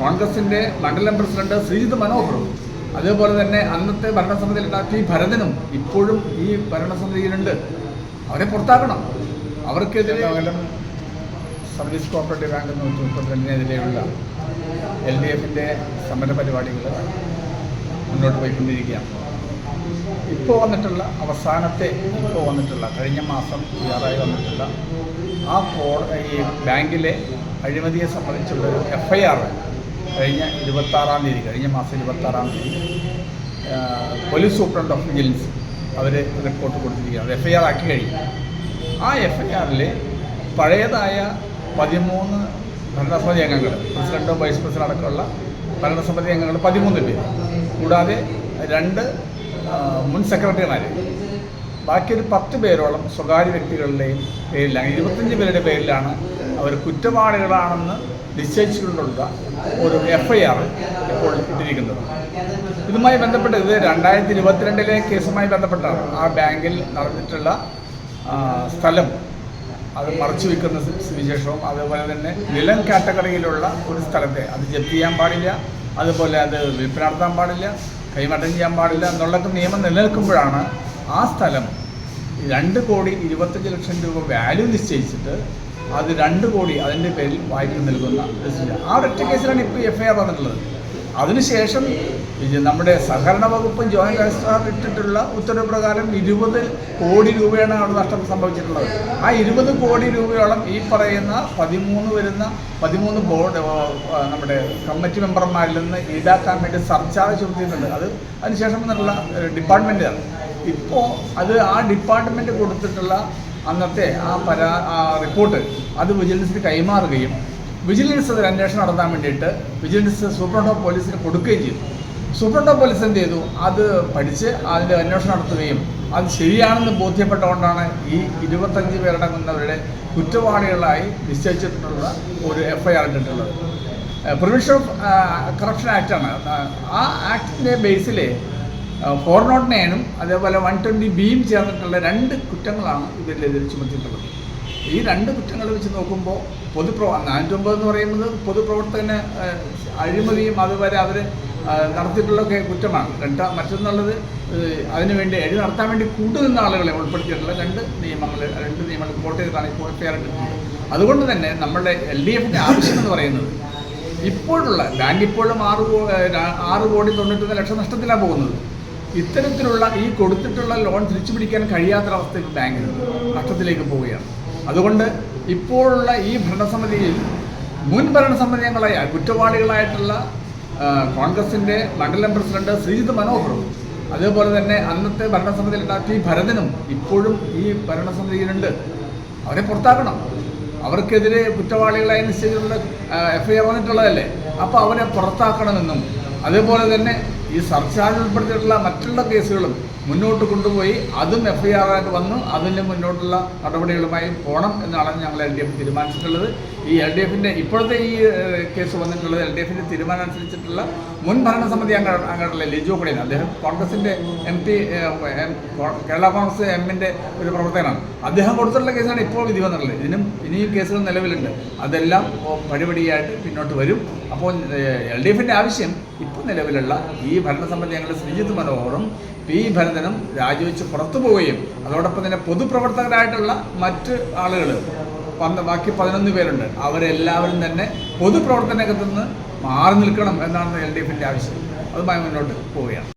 കോൺഗ്രസിന്റെ മണ്ഡലം പ്രസിഡന്റ് ശ്രീജിത് മനോഹറും. അതേപോലെ തന്നെ അന്നത്തെ ഭരണസമിതിയിലുള്ള ടി ഭരതനും ഇപ്പോഴും ഈ ഭരണസമിതിയിലുണ്ട്. അവരെ പുറത്താക്കണം. അവർക്കെതിരെ സർവീസ് കോപ്പറേറ്റീവ് ബാങ്ക് നൂറ്റി മുപ്പത്തിരണ്ടിനെതിരെയുള്ള എൽ ഡി എഫിന്റെ സമര പരിപാടികൾ മുന്നോട്ട് പോയിക്കൊണ്ടിരിക്കുകയാണ്. ഇപ്പോൾ വന്നിട്ടുള്ള അവസാനത്തെ ഇപ്പോൾ വന്നിട്ടുള്ള കഴിഞ്ഞ മാസം തയ്യാറായി വന്നിട്ടുള്ള ആ ഈ ബാങ്കിലെ അഴിമതിയെ സംബന്ധിച്ചുള്ള ഒരു എഫ് ഐ ആർ കഴിഞ്ഞ ഇരുപത്താറാം തീയതി കഴിഞ്ഞ മാസം ഇരുപത്താറാം തീയതി പോലീസ് സൂപ്രണ്ട് ഓഫ് വിജിലൻസ് അവർ റിപ്പോർട്ട് കൊടുത്തിരിക്കുകയാണ്. എഫ് ഐ ആർ ആക്കി കഴിഞ്ഞു. ആ എഫ് ഐ ആറിൽ പഴയതായ പതിമൂന്ന് ഭരണസമിതി അംഗങ്ങൾ പ്രസിഡന്റും വൈസ് പ്രസിഡന്റ് അടക്കമുള്ള ഭരണസമിതി അംഗങ്ങൾ പതിമൂന്ന് പേര്. കൂടാതെ രണ്ട് മുൻ സെക്രട്ടറിമാർ ബാക്കി ഒരു പത്ത് പേരോളം സ്വകാര്യ വ്യക്തികളുടെയും പേരിലാണ്. ഇരുപത്തഞ്ച് പേരുടെ പേരിലാണ് അവർ കുറ്റവാളികളാണെന്ന് നിശ്ചയിച്ചുകൊണ്ടുള്ള ഒരു എഫ് ഐ ആർ ഇപ്പോൾ ഇട്ടിരിക്കുന്നത്. ഇതുമായി ബന്ധപ്പെട്ട് ഇത് രണ്ടായിരത്തി ഇരുപത്തിരണ്ടിലെ കേസുമായി ബന്ധപ്പെട്ടാണ്. ആ ബാങ്കിൽ നടന്നിട്ടുള്ള സ്ഥലം അത് മറച്ചു വെക്കുന്ന സുവിശേഷവും അതുപോലെ തന്നെ നിലം കാറ്റഗറിയിലുള്ള ഒരു സ്ഥലത്തെ അത് ജപ്തി ചെയ്യാൻ പാടില്ല. അതുപോലെ അത് വിൽപ്പന നടത്താൻ പാടില്ല കൈമാറ്റം ചെയ്യാൻ പാടില്ല എന്നുള്ളൊക്കെ നിയമം നിലനിൽക്കുമ്പോഴാണ് ആ സ്ഥലം രണ്ട് കോടി ഇരുപത്തഞ്ച് ലക്ഷം രൂപ വാല്യൂ നിശ്ചയിച്ചിട്ട് അത് രണ്ട് കോടി അതിന്റെ പേരിൽ വായ്പ നൽകുന്ന. ആ ഒരൊറ്റ കേസിലാണ് ഇപ്പോൾ എഫ് ഐ ആർ വന്നിട്ടുള്ളത് അതിനുശേഷം നമ്മുടെ സഹകരണ വകുപ്പും ജോയിന്റ് രജിസ്ട്രാർ ഇട്ടിട്ടുള്ള ഉത്തരവ് പ്രകാരം ഇരുപത് കോടി രൂപയാണ് അവിടെ നഷ്ടം സംഭവിച്ചിട്ടുള്ളത്. ആ ഇരുപത് കോടി രൂപയോളം ഈ പറയുന്ന പതിമൂന്ന് വരുന്ന പതിമൂന്ന് ബോർഡ് നമ്മുടെ കമ്മിറ്റി മെമ്പർമാരിൽ നിന്ന് ഈടാക്കാൻ വേണ്ടി സർച്ചാർജ് ചുമത്തിയിട്ടുണ്ട്. അത് അതിനുശേഷം എന്നുള്ള ഡിപ്പാർട്ട്മെന്റാണ് ഇപ്പോൾ അത് ആ ഡിപ്പാർട്ട്മെന്റ് കൊടുത്തിട്ടുള്ള അന്നത്തെ ആ പരാ റിപ്പോർട്ട് അത് വിജിലൻസിന് കൈമാറുകയും വിജിലൻസ് അതിൽ അന്വേഷണം നടത്താൻ വേണ്ടിയിട്ട് വിജിലൻസ് സൂപ്രണ്ട് ഓഫ് പോലീസിന് കൊടുക്കുകയും ചെയ്തു സൂപ്രണ്ട് ഓഫ് പോലീസ് എന്ത് ചെയ്തു അത് പഠിച്ച് അതിന്റെ അന്വേഷണം നടത്തുകയും അത് ശരിയാണെന്ന് ബോധ്യപ്പെട്ടുകൊണ്ടാണ് ഈ ഇരുപത്തഞ്ച് പേരടങ്ങുന്നവരുടെ കുറ്റവാളികളായി നിശ്ചയിച്ചിട്ടുള്ള ഒരു എഫ് ഐ ആർ ഇട്ടിട്ടുള്ളത് പ്രിവെൻഷൻ ഓഫ് കറപ്ഷൻ ആക്റ്റാണ് ആ ആക്ടിന്റെ ബേസിൽ ഫോർ നോട്ട് നയനും അതേപോലെ വൺ ട്വന്റി ബിയും ചേർന്നിട്ടുള്ള രണ്ട് കുറ്റങ്ങളാണ് ഇവരിലെതിരെ ചുമത്തിയിട്ടുള്ളത്. ഈ രണ്ട് കുറ്റങ്ങൾ വെച്ച് നോക്കുമ്പോൾ പൊതുപ്രവ നാനൂറ്റൊമ്പത് എന്ന് പറയുന്നത് പൊതുപ്രവർത്തകന് അഴിമതിയും അതുവരെ അവർ നടത്തിയിട്ടുള്ളതൊക്കെ കുറ്റമാണ്. രണ്ട് മറ്റൊന്നുള്ളത് അതിനുവേണ്ടി എഴുതി നടത്താൻ വേണ്ടി കൂട്ടുനിന്ന ആളുകളെ ഉൾപ്പെടുത്തിയിട്ടുള്ള രണ്ട് നിയമങ്ങൾ രണ്ട് നിയമങ്ങൾ കോട്ട് ചെയ്താണ് ഇപ്പോൾ എഫ്ഐആർ അതുകൊണ്ട് തന്നെ നമ്മുടെ എൽ ഡി എഫിന്റെ ആവശ്യം എന്ന് പറയുന്നത് ഇപ്പോഴുള്ള ബാങ്ക് ഇപ്പോഴും ആറ് ആറ് കോടി തൊണ്ണൂറ്റൊന്ന് ലക്ഷം നഷ്ടത്തിലാണ് പോകുന്നത്. ഇത്തരത്തിലുള്ള ഈ കൊടുത്തിട്ടുള്ള ലോൺ തിരിച്ചു പിടിക്കാൻ കഴിയാത്തൊരവസ്ഥ ഇപ്പോൾ ബാങ്കിന് നഷ്ടത്തിലേക്ക് പോവുകയാണ്. അതുകൊണ്ട് ഇപ്പോഴുള്ള ഈ ഭരണസമിതിയിൽ മുൻ ഭരണസമിതികളായ കുറ്റവാളികളായിട്ടുള്ള കോൺഗ്രസിന്റെ മണ്ഡലം പ്രസിഡന്റ് ശ്രീജിത് മനോഹറും അതേപോലെ തന്നെ അന്നത്തെ ഭരണസമിതിയിലുള്ള ഉണ്ടാക്കി ഭരതനും ഇപ്പോഴും ഈ ഭരണസമിതിയിലുണ്ട്. അവരെ പുറത്താക്കണം. അവർക്കെതിരെ കുറ്റവാളികളായി നിശ്ചയിച്ചിട്ടുള്ള എഫ് ഐ ആർ വന്നിട്ടുള്ളതല്ലേ? അപ്പോൾ അവരെ പുറത്താക്കണമെന്നും അതേപോലെ തന്നെ ഈ സർചാർജ് ഉൾപ്പെടുത്തിയിട്ടുള്ള മറ്റുള്ള കേസുകളും മുന്നോട്ട് കൊണ്ടുപോയി അതും എഫ് ഐ വന്നു. അതിന്റെ മുന്നോട്ടുള്ള നടപടികളുമായി പോകണം എന്നാണ് ഞങ്ങൾ എൽ ഡി എഫ് തീരുമാനിച്ചിട്ടുള്ളത്. ഈ എൽ ഡി എഫിന്റെ ഇപ്പോഴത്തെ ഈ കേസ് വന്നിട്ടുള്ളത് എൽ ഡി എഫിന്റെ തീരുമാനം അനുസരിച്ചിട്ടുള്ള മുൻ ഭരണസമിതി അംഗ അംഗങ്ങളുടെ ലിജോ കുടിയൻ അദ്ദേഹം കോൺഗ്രസിന്റെ എം പി കേരള കോൺഗ്രസ് എമ്മിന്റെ ഒരു പ്രവർത്തകനാണ്. അദ്ദേഹം കൊടുത്തിട്ടുള്ള കേസാണ് ഇപ്പോൾ വിധി വന്നിട്ടുള്ളത്. ഇതിനും ഇനിയും കേസുകൾ നിലവിലുണ്ട്. അതെല്ലാം പടിപടിയായിട്ട് പിന്നോട്ട് വരും. അപ്പോൾ എൽ ഡി എഫിന്റെ ആവശ്യം നിലവിലുള്ള ഈ ഭരണസമിതി അംഗങ്ങൾ ശ്രീജിത്ത് മനോഹറും പി ഭരതനും രാജിവെച്ച് പുറത്തു പോവുകയും അതോടൊപ്പം തന്നെ പൊതുപ്രവർത്തകരായിട്ടുള്ള മറ്റ് ആളുകൾ ബാക്കി പതിനൊന്ന് പേരുണ്ട്. അവരെല്ലാവരും തന്നെ പൊതുപ്രവർത്തന രംഗത്ത് നിന്ന് മാറി നിൽക്കണം എന്നാണ് എൽ ഡി എഫിന്റെ ആവശ്യം. അതുമായി മുന്നോട്ട് പോവുകയാണ്.